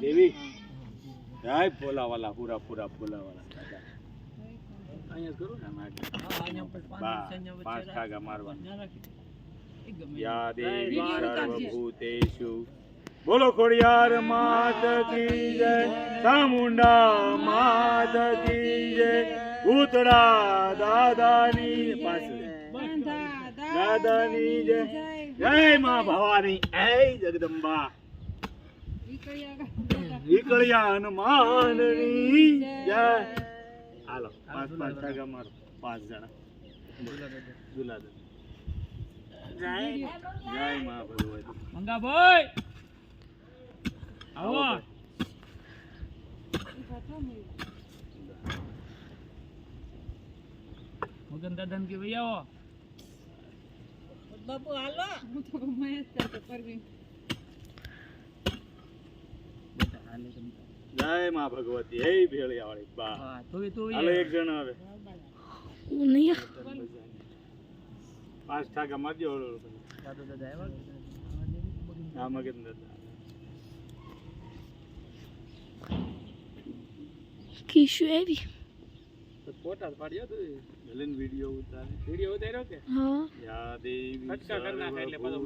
દેવી. જય ફોલાવાલા પૂરા પૂરા ફોલાવાલા દાદા. અહીંયા કરું ને આમ પાંચ ઠાગા મારવાના. યા સર્વભૂતેષુ. બોલો ખોડિયાર માત કી જય. ચામુંડા માત કી જય. ભૂતડા દાદાની પાસે દાદાની જય. જય મા ભવાની. જય જગદંબા. નીકળ્યા હનુમાન જય. હાલો પાંચ પાંચ ઠાગા મારો. પાંચ જણા. દુલાદર જય જય માં ભગવતી મંગાભાઈ! આવો. મગન દાદા ને કે ભાઈ આવો. બાપુ હાલો. હું તો ગમે સાથે પરવીન હાલે તમે જય માં ભગવતી. હે ભેળિયા વાળી બા. હા તો તો હાલે એક જણ આવે. પાંચ ઠાકા મારજો ઓલો. દાદા દાદા આવ્યા હા મગન દાદા કિશુ આવી. ફોટા પાડ્યો તો ભલે વીડિયો ઉતારે. વીડિયો ઉતાર્યો કે? હા. યા દેવી ફટકા કરી એટલે પાછો